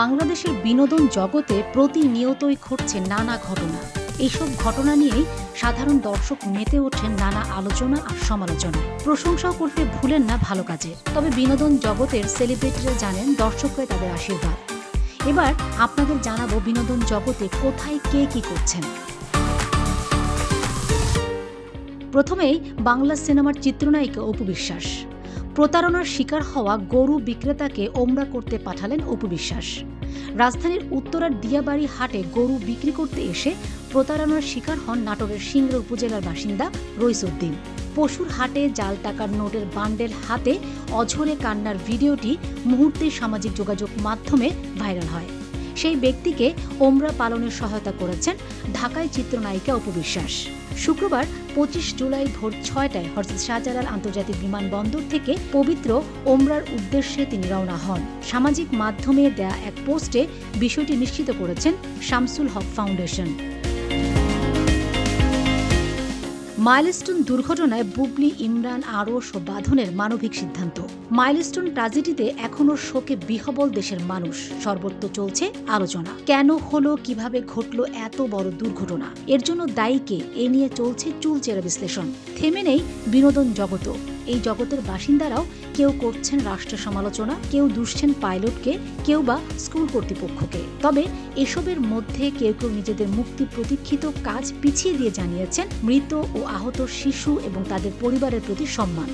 বাংলাদেশের বিনোদন জগতে প্রতিনিয়তই ঘটছে নানা ঘটনা। এইসব ঘটনা নিয়েই সাধারণ দর্শক মেতে ওঠেন নানা আলোচনা আর সমালোচনায় প্রশংসাও করতে ভুলেন না ভালো কাজের তবে বিনোদন জগতের সেলিব্রিটিরা জানেন দর্শকরা তাদের আশীর্বাদ। এবার আপনাদের জানাব বিনোদন জগতে কোথায় কে কি করছেন। প্রথমেই বাংলা সিনেমার চিত্রনায়িকা অপু বিশ্বাস। প্রতারণার শিকার হওয়া গরু বিক্রেতাকে ওমরা করতে পাঠালেন অপু বিশ্বাস। রাজধানীর উত্তরার দিয়াবাড়ি হাটে গরু বিক্রি করতে এসে প্রতারণার শিকার হন নাটোরের সিংড়া উপজেলার বাসিন্দা রইসুদ্দিন। পশুর হাটে জাল টাকার নোটের বান্ডেল হাতে অঝরে কান্নার ভিডিওটি মুহূর্তে সামাজিক যোগাযোগ মাধ্যমে ভাইরাল হয়। সেই ব্যক্তিকে ওমরা পালনের সহায়তা করেছেন ঢাকায় চিত্রনায়িকা উপবিশ্বাস শুক্রবার পঁচিশ জুলাই ভোর ছয়টায় হরসেদ শাহজালাল আন্তর্জাতিক বিমানবন্দর থেকে পবিত্র ওমরার উদ্দেশ্যে তিনি রওনা হন। সামাজিক মাধ্যমে দেয়া এক পোস্টে বিষয়টি নিশ্চিত করেছেন শামসুল হক ফাউন্ডেশন। মাইলস্টোন দুর্ঘটনায় বুবলি, ইমরান, আরশ ও বাঁধনের মানবিক সিদ্ধান্ত। মাইলস্টোন ট্রাজেডিতে এখনও শোকে বিহবল দেশের মানুষ। সর্বত্র চলছে আলোচনা। কেন হলো, কীভাবে ঘটলো এত বড় দুর্ঘটনা? এর জন্য দায়ীকে এ নিয়ে চলছে চুলচেরা বিশ্লেষণ। থেমে নেই বিনোদন জগতও। এই জগতের বাসিন্দারাও কেউ করছেন রাষ্ট্র সমালোচনা, কেউ দুষছেন পাইলটকে, কেউ বা স্কুল কর্তৃপক্ষকে। তবে এসবের মধ্যে কেউ কেউ নিজেদের মুক্তি প্রতীক্ষিত কাজ পিছিয়ে দিয়ে জানিয়েছেন মৃত ও আহত শিশু এবং তাদের পরিবারের প্রতি সম্মান।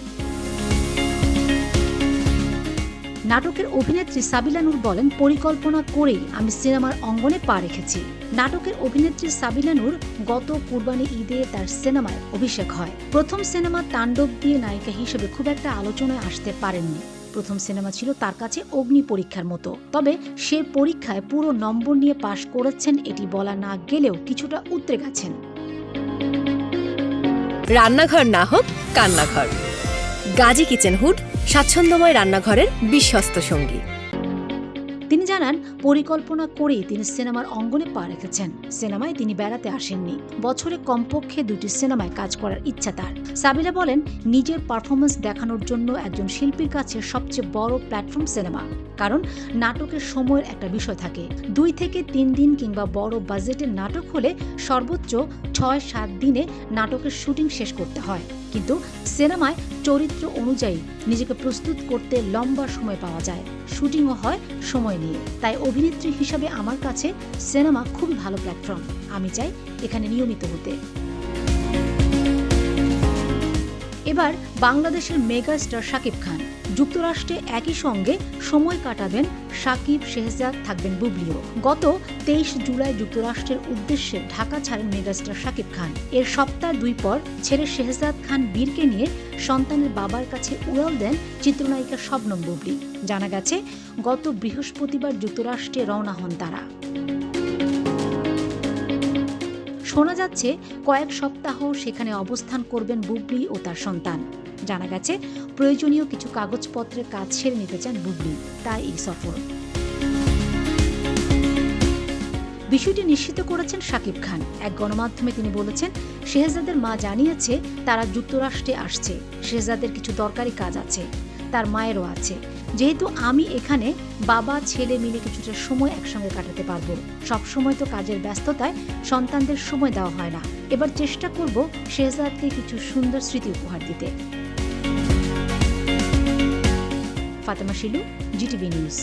নাটকের অভিনেত্রী সাবিলা নূর বলেন, পরিকল্পনা করেই আমি সিনেমার অঙ্গনে পা রেখেছি। নাটকের অভিনেত্রী সাবিলা নূর গত কুরবানি ঈদে তার সিনেমায় অভিষেক হয়। প্রথম সিনেমা তাণ্ডব দিয়ে নায়িকা হিসেবে খুব একটা আলোচনায় আসতে পারেননি। প্রথম সিনেমা ছিল তার কাছে অগ্নি পরীক্ষার মতো। তবে সে পরীক্ষায় পুরো নম্বর নিয়ে পাশ করেছেন এটি বলা না গেলেও কিছুটা উতরে গেছেন রান্নাঘর না হোক, কান্নাঘর। গাজী কিচেন হুড স্বাচ্ছন্দ্যময় রান্নাঘরের বিশ্বস্ত সঙ্গী। তিনি জানান, পরিকল্পনা করেই তিনি সিনেমার অঙ্গনে পা রেখেছেন। সিনেমায় তিনি বেড়াতে আসেননি। বছরে কমপক্ষে দুটি সিনেমায় কাজ করার ইচ্ছা তার। সাবিলা বলেন, নিজের পারফরমেন্স দেখানোর জন্য একজন শিল্পীর কাছে সবচেয়ে বড় প্ল্যাটফর্ম সিনেমা। কারণ নাটকের সময়ের একটা বিষয় থাকে। দুই থেকে তিন দিন কিংবা বড় বাজেটের নাটক হলে সর্বোচ্চ ছয় সাত দিনে নাটকের শুটিং শেষ করতে হয়। কিন্তু সিনেমায় চরিত্র অনুযায়ী নিজেকে প্রস্তুত করতে লম্বা সময় পাওয়া যায়। শুটিংও হয় সময় নিয়ে। তাই অভিনেত্রী হিসাবে আমার কাছে সিনেমা খুবই ভালো প্ল্যাটফর্ম। আমি চাই এখানে নিয়মিত হতে। এবার বাংলাদেশের মেগা স্টার শাকিব খান। যুক্তরাষ্ট্রে একই সঙ্গে সময় কাটাবেন সাকিব শেহজাদ, থাকবেন বুবলিও। গত তেইশ জুলাই যুক্তরাষ্ট্রের উদ্দেশ্যে ঢাকা ছাড়েন মেগাস্টার শাকিব খান। এর সপ্তাহ দুই পর ছেলে শেহজাদ খান বীরকে নিয়ে সন্তানের বাবার কাছে উড়াল দেন চিত্রনায়িকা শবনম বুবলি। জানা গেছে, গত বৃহস্পতিবার যুক্তরাষ্ট্রে রওনা হন তারা। শোনা যাচ্ছে কয়েক সপ্তাহ সেখানে অবস্থান করবেন বুবলি ও তার সন্তান। জানা গেছে, প্রয়োজনীয় কিছু কাগজপত্রের কাজ সেরে নিতে চান বুবলি। তাই এই সফর। বিষয়টি নিশ্চিত করেছেন শাকিব খান। এক গণমাধ্যমে তিনি বলেছেন, শেহজাদের মা জানিয়েছে, তারা যুক্তরাষ্ট্রে আসছে। শেহজাদের কিছু দরকারি কাজ আছে। তার মায়েরও আছে। যেহেতু আমি এখানে বাবা, ছেলে মিলে কিছুটা সময় একসঙ্গে কাটাতে পারব। সবসময় তো কাজের ব্যস্ততায় সন্তানদের সময় দেওয়া হয় না। এবার চেষ্টা করব শেহজাদকে কিছু সুন্দর স্মৃতি উপহার দিতে। Fatema Shilu GTV news